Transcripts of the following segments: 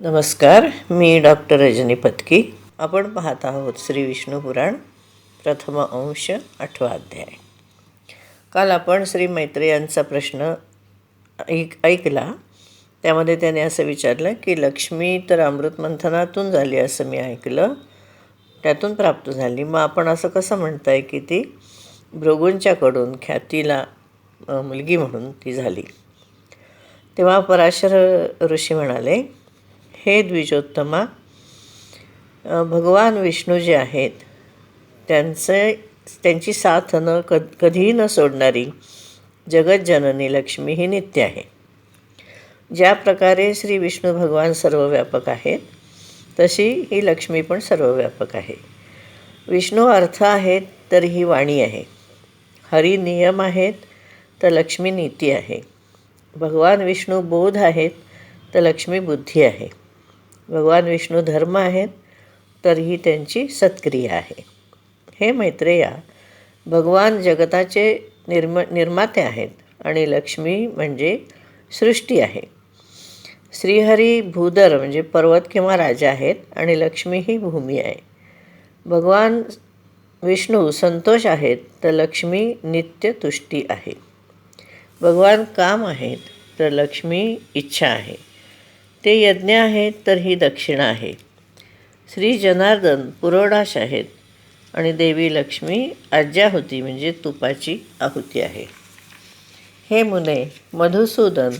नमस्कार मी डॉक्टर रजनी पत्की. आपण पाहत आहोत श्री विष्णू पुराण प्रथम अंश आठवा अध्याय. काल आपण श्री मैत्रेयांचा प्रश्न ऐक ऐकला. त्यामध्ये त्याने असं विचारलं की लक्ष्मी तर अमृतमंथनातून झाली असं मी ऐकलं. त्यातून प्राप्त झाली. मग आपण असं कसं म्हणताय की ती भृगूंच्याकडून ख्यातीला मुलगी म्हणून ती झाली? तेव्हा पराशर ऋषी म्हणाले हे द्विजोत्तमा भगवान विष्णू जे आहेत त्यांचे त्यांची साथ न क कधीही न सोडणारी जगज्जननी लक्ष्मी ही नित्य आहे. ज्या प्रकारे श्री विष्णू भगवान सर्वव्यापक आहेत तशी ही लक्ष्मी पण सर्वव्यापक आहे. विष्णू अर्थ आहेत तर ही वाणी आहे. हरी नियम आहेत तर लक्ष्मी नीती आहे. भगवान विष्णू बोध आहेत तर लक्ष्मी बुद्धी आहे. भगवान विष्णू धर्म आहेत तर ही त्यांची सत्क्रिया आहे. हे मैत्रेया भगवान जगताचे निर्म निर्माते आहेत आणि लक्ष्मी म्हणजे सृष्टी आहे. श्रीहरी भूदर म्हणजे पर्वत किंवा राजा आहेत आणि लक्ष्मी ही भूमी आहे. भगवान विष्णू संतोष आहेत तर लक्ष्मी नित्य तुष्टी आहे. भगवान काम आहेत तर लक्ष्मी इच्छा आहे. ते यज्ञ आहेत तर ही दक्षिणा आहे. श्री जनार्दन पुरोडाश आहेत आणि देवी लक्ष्मी आज्याहुती म्हणजे तुपाची आहुती आहे. हे मुने मधुसूदन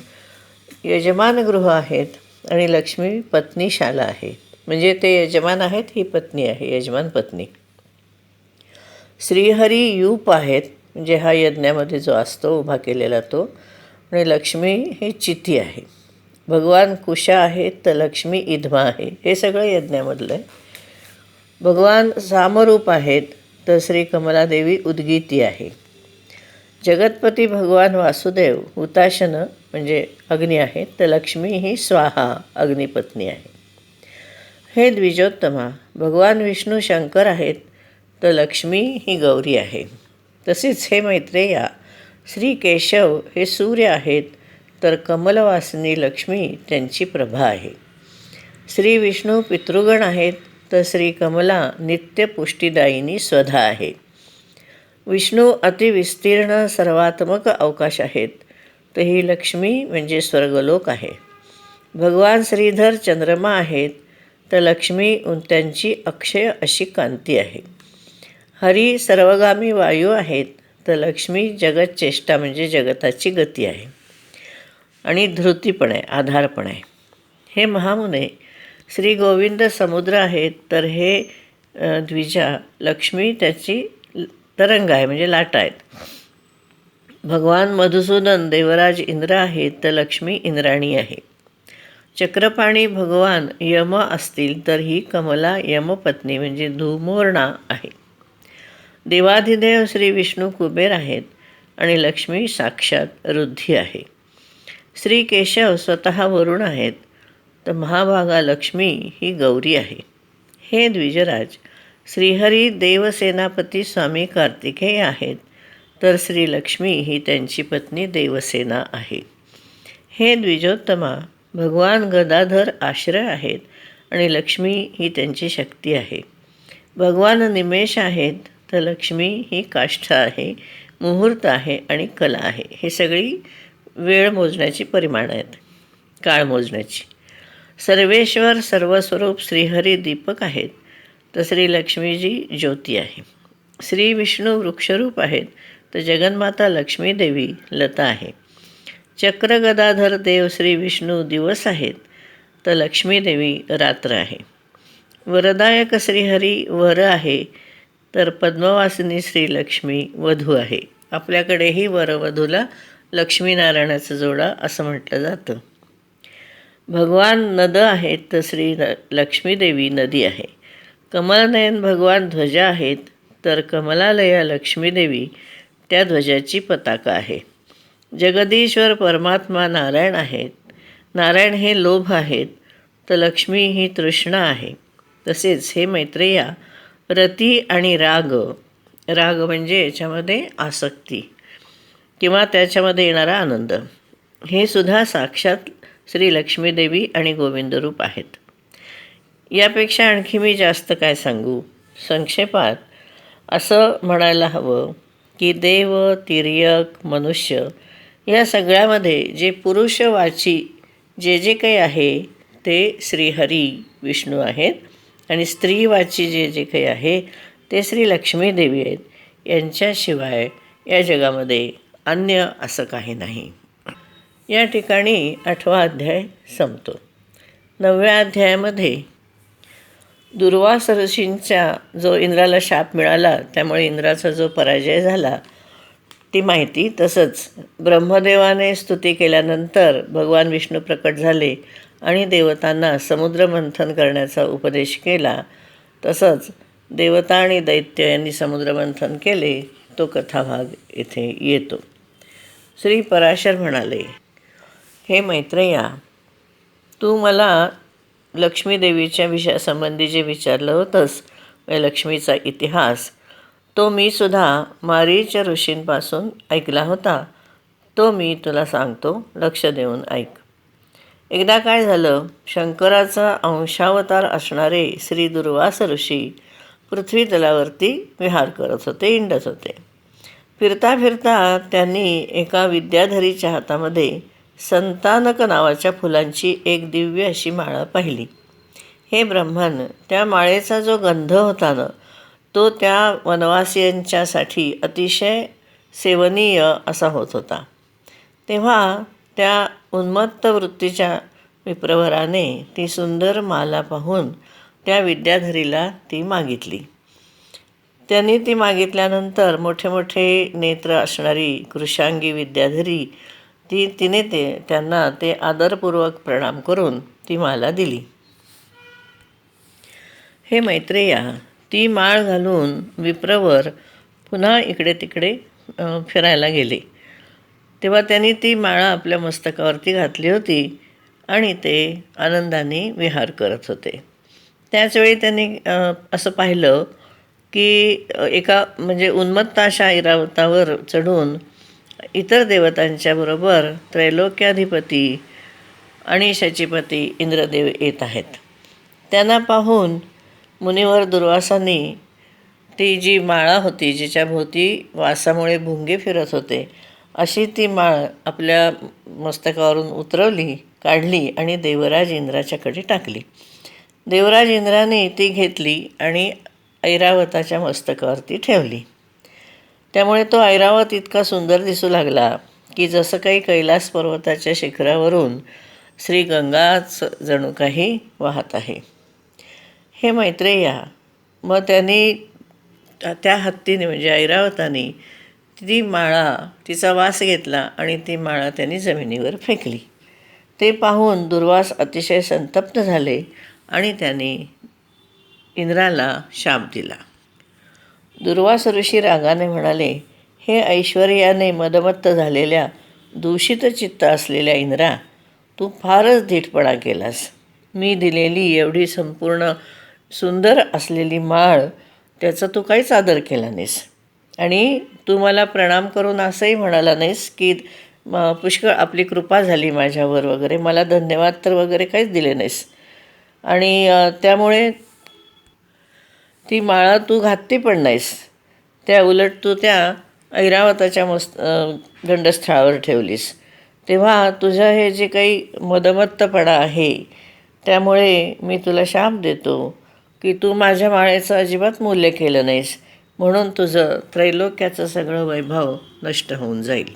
यजमानगृह आहेत आणि लक्ष्मी पत्नीशाला आहे म्हणजे ते यजमान आहेत ही पत्नी आहे यजमान पत्नी. श्रीहरी यूप आहेत म्हणजे हा यज्ञामध्ये जो असतो उभा केलेला तो आणि लक्ष्मी ही चिती आहे. भगवान कुशा आहेत तर लक्ष्मी इधमा आहे. हे सगळं यज्ञामधलं आहे. भगवान सामरूप आहेत तर श्री कमलादेवी उद्गीती आहे. जगतपती भगवान वासुदेव हुताशन म्हणजे अग्नी आहेत तर लक्ष्मी ही स्वाहा अग्निपत्नी आहे. हे द्विजोत्तमा भगवान विष्णू शंकर आहेत तर लक्ष्मी ही गौरी आहे. तसेच हे मैत्रेया श्री केशव हे सूर्य आहेत तर कमलवासिनी लक्ष्मी त्यांची प्रभा आहे. श्री विष्णू पितृगण आहेत तर श्री कमला नित्य पुष्टीदायिनी स्वधा आहे. विष्णू अतिविस्तीर्ण सर्वात्मक अवकाश आहेत तर ही लक्ष्मी म्हणजे स्वर्गलोक आहे. भगवान श्रीधर चंद्रमा आहेत तर लक्ष्मी त्यांची अक्षय अशी कांती आहे. हरी सर्वगामी वायू आहेत तर लक्ष्मी जगतचेष्टा म्हणजे जगताची गती आहे. आणि धृती पण आहे आधार पण आहे हे महामुने श्री गोविंद समुद्र आहेत तर हे द्विजा लक्ष्मी त्याची तरंग आहे म्हणजे लाटा आहेत. भगवान मधुसूदन देवराज इंद्र आहेत तर लक्ष्मी इंद्राणी आहे. चक्रपाणी भगवान यम असतील तर ही कमला यमपत्नी म्हणजे धुमोर्णा आहे. देवाधिदेव श्री विष्णू कुबेर आहेत आणि लक्ष्मी साक्षात रुद्धी आहे. श्री केशव स्वतः वरुण आहेत. तर महाभागा लक्ष्मी ही गौरी आहे. हे द्विजराज श्रीहरी देवसेनापती स्वामी कार्तिकेय आहेत. तर श्री लक्ष्मी ही त्यांची पत्नी देवसेना आहे. हे द्विजोत्तमा भगवान गदाधर आश्रय आहेत आणि लक्ष्मी ही त्यांची शक्ती आहे. भगवान निमेष आहेत तर लक्ष्मी ही काष्ठ आहे मुहूर्त आहे आणि कला आहे. हे सगळी वेळ मोजण्याची परिमाण आहेत. काळ मोजण्याची. सर्वेश्वर सर्वस्वरूप श्रीहरी दीपक आहेत. तर श्री लक्ष्मीजी ज्योती आहे. श्री विष्णू वृक्षरूप आहेत. तर जगन्माता लक्ष्मीदेवी लता आहे. चक्रगदाधर देव श्री विष्णू दिवस आहेत. तर लक्ष्मीदेवी रात्र आहे. वरदायक श्रीहरी वर आहे. तर पद्मवासिनी श्रीलक्ष्मी वधू आहे. आपल्याकडेही वरवधूला लक्ष्मीनारायणाचा जोडा असं म्हटलं जातं. भगवान नद आहेत तर श्री न लक्ष्मीदेवी नदी आहे. कमलनयन भगवान ध्वज आहेत तर कमलालया लक्ष्मीदेवी त्या ध्वजाची पताका आहे. जगदीश्वर परमात्मा नारायण आहेत. नारायण हे लोभ आहेत तर लक्ष्मी ही तृष्णा आहे. तसेच हे मैत्रेया रती आणि राग राग म्हणजे याच्यामध्ये आसक्ती. किंवा त्याच्यामध्ये येणारा आनंद. हे सुद्धा साक्षात श्री लक्ष्मीदेवी आणि गोविंदरूप आहेत. यापेक्षा आणखी मी जास्त काय सांगू? संक्षेपात असं म्हणायला हवं की देव तिर्यक मनुष्य या सगळ्यामध्ये जे पुरुषवाची जे जे काही आहे ते श्रीहरी विष्णू आहेत आणि स्त्रीवाची जे जे काही आहे ते श्री लक्ष्मीदेवी आहेत. यांच्याशिवाय या जगामध्ये अन्य असं काही नाही. या ठिकाणी आठवा अध्याय संपतो. नवव्या अध्यायामध्ये दुर्वास ऋषींचा जो इंद्राला शाप मिळाला त्यामुळे इंद्राचा जो पराजय झाला ती माहिती तसंच. ब्रह्मदेवाने स्तुती केल्यानंतर भगवान विष्णू प्रकट झाले आणि देवतांना समुद्रमंथन करण्याचा उपदेश केला. तसंच देवता आणि दैत्य यांनी समुद्रमंथन केले तो कथाभाग इथे येतो. श्री पराशर म्हणाले हे मैत्रेया तू मला लक्ष्मीदेवीच्या विषयासंबंधी जे विचारलं होतंस लक्ष्मीचा इतिहास तो मी सुद्धा मारीच्या ऋषींपासून ऐकला होता. तो मी तुला सांगतो लक्ष देऊन ऐक. एकदा काय झालं शंकराचा अंशावतार असणारे श्री दुर्वास ऋषी पृथ्वी तलावरती विहार करत होते इंडत होते. फिरता फिरता त्यांनी एका विद्याधरीच्या हातामध्ये संतानक नावाच्या फुलांची एक दिव्य अशी माळा पाहिली. हे ब्रह्मन त्या माळेचा जो गंध होता ना तो त्या वनवासियांच्यासाठी अतिशय सेवनीय असा होत होता. तेव्हा त्या उन्मत्त वृत्तीच्या विप्रवराने ती सुंदर माला पाहून त्या विद्याधरीला ती मागितली. त्यांनी ती मागितल्यानंतर मोठे मोठे नेत्र असणारी कृशांगी विद्याधरी ती तिने ते त्यांना ते आदरपूर्वक प्रणाम करून ती माला दिली. हे मैत्रेया ती माळ घालून विप्रवर पुन्हा इकडे तिकडे फिरायला गेले. तेव्हा त्यांनी ती माळा आपल्या मस्तकावरती घातली होती आणि ते आनंदाने विहार करत होते. त्याचवेळी त्यांनी असं पाहिलं की एका म्हणजे उन्मत्ताशा इरावतावर ऐरावतावर चढून इतर देवतांच्या बरोबर त्रैलोक्याधिपती आणि शचीपती इंद्रदेव येत आहेत. त्यांना पाहून मुनिवर दुर्वासांनी ती जी माळा होती जिच्या भोवती वासामुळे भुंगे फिरत होते अशी ती माळ आपल्या मस्तकावरून उतरवली काढली आणि देवराज इंद्राच्याकडे टाकली. देवराज इंद्राने ती घेतली आणि ऐरावताच्या मस्तकावरती ठेवली. त्यामुळे तो ऐरावत इतका सुंदर दिसू लागला की जसं काही कैलास पर्वताच्या शिखरावरून श्री गंगाच जणू काही वाहत आहे. हे मैत्रेया मग त्यांनी त्या हत्तीने म्हणजे ऐरावताने ती माळा तिचा वास घेतला आणि ती माळा त्यांनी जमिनीवर फेकली. ते पाहून दुर्वास अतिशय संतप्त झाले आणि त्यांनी इंद्राला शाप दिला. दुर्वास ऋषी रागाने म्हणाले हे ऐश्वर्याने मदमत्त झालेल्या दूषित चित्त असलेल्या इंद्रा तू फारच धीटपणा केलास. मी दिलेली एवढी संपूर्ण सुंदर असलेली माळ त्याचा तू काहीच आदर केला नाहीस. आणि तू मला प्रणाम करून असंही म्हणाला नाहीस की पुष्कळ आपली कृपा झाली माझ्यावर वगैरे मला धन्यवाद तर वगैरे काहीच दिले नाहीस. आणि त्यामुळे ती माळा तू घातली पण नाहीस. त्या उलट तू त्या ऐरावताच्या मस्त गंडस्थळावर ठेवलीस. तेव्हा तुझं हे जे काही मदमत्तपणा आहे त्यामुळे मी तुला शाप देतो की तू माझ्या माळेचं अजिबात मूल्य केलं नाहीस. म्हणून तुझं त्रैलोक्याचं सगळं वैभव नष्ट होऊन जाईल.